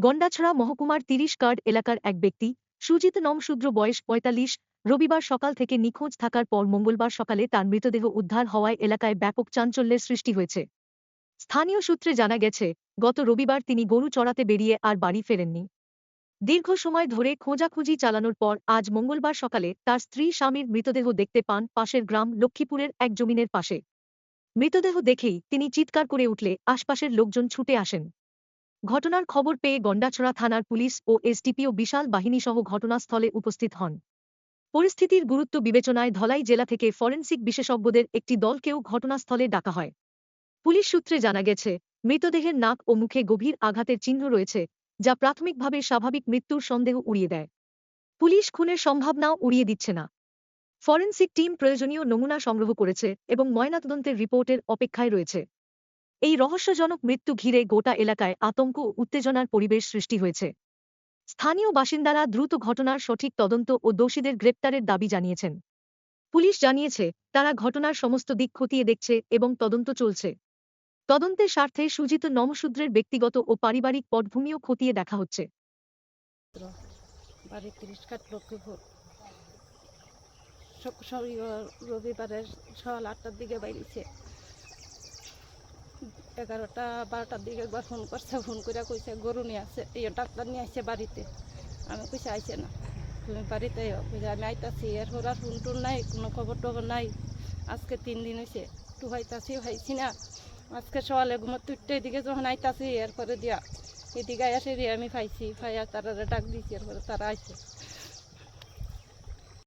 গন্ডাছড়া মহকুমার তিরিশ কার্ড এলাকার এক ব্যক্তি, সুজিত নমশূদ্র বয়স পঁয়তাল্লিশ, রবিবার সকাল থেকে নিখোঁজ থাকার পর মঙ্গলবার সকালে তার মৃতদেহ উদ্ধার হওয়ায় এলাকায় ব্যাপক চাঞ্চল্যের সৃষ্টি হয়েছে। স্থানীয় সূত্রে জানা গেছে, গত রবিবার তিনি গরু চড়াতে বেরিয়ে আর বাড়ি ফেরেননি। দীর্ঘ সময় ধরে খোঁজাখুঁজি চালানোর পর আজ মঙ্গলবার সকালে তার স্ত্রী স্বামীর মৃতদেহ দেখতে পান পাশের গ্রাম লক্ষ্মীপুরের এক জমিনের পাশে। মৃতদেহ দেখেই তিনি চিৎকার করে উঠলে আশপাশের লোকজন ছুটে আসেন। ঘটনার খবর পেয়ে গন্ডাছড়া থানার পুলিশ ও এসডিপিও বিশাল বাহিনীসহ ঘটনাস্থলে উপস্থিত হন। পরিস্থিতির গুরুত্ব বিবেচনায় ধলাই জেলা থেকে ফরেন্সিক বিশেষজ্ঞদের একটি দলকেও ঘটনাস্থলে ডাকা হয়। পুলিশ সূত্রে জানা গেছে, মৃতদেহের নাক ও মুখে গভীর আঘাতের চিহ্ন রয়েছে, যা প্রাথমিকভাবে স্বাভাবিক মৃত্যুর সন্দেহ উড়িয়ে দেয়। পুলিশ খুনের সম্ভাবনাও উড়িয়ে দিচ্ছে না। ফরেন্সিক টিম প্রয়োজনীয় নমুনা সংগ্রহ করেছে এবং ময়নাতদন্তের রিপোর্টের অপেক্ষায় রয়েছে। এই রহস্যজনক মৃত্যু ঘিরে গোটা এলাকায় আতঙ্ক উত্তেজনার পরিবেশ সৃষ্টি হয়েছে। স্থানীয় বাসিন্দারা দ্রুত ঘটনার সঠিক তদন্ত ও দোষীদের গ্রেপ্তারের দাবি জানিয়েছেন। পুলিশ জানিয়েছে, তারা ঘটনার সমস্ত দিক খতিয়ে দেখছে এবং তদন্ত চলছে। তদন্তের স্বার্থে সুজিত নমশূদ্রের ব্যক্তিগত ও পারিবারিক পটভূমিও খতিয়ে দেখা হচ্ছে। ইয়ে সকাল আটটার দিকে বাইরেছে। এগারোটা বারোটার দিকে একবার ফোন করছে, ফোন করে কইছে, গরু নিয়ে আসছে। এই ডাক্তার নিয়ে আসছে বাড়িতে। আমি কইছে, আইছে না। তুমি বাড়িতে আমি আইতাছি, এরপর আর ফোন টোন নাই, কোনো খবর টবর নাই। আজকে তিন দিন হয়েছে একটু হইতাছি হয়েছি না। আজকে সকালে ঘুমোর তুটতে এদিকে যখন আইতাছি, এরপরে দিয়া এদিকে আসে দিয়ে আমি পাইছি পাইয়া তারা ডাক দিয়েছি, এরপরে তারা আইছে।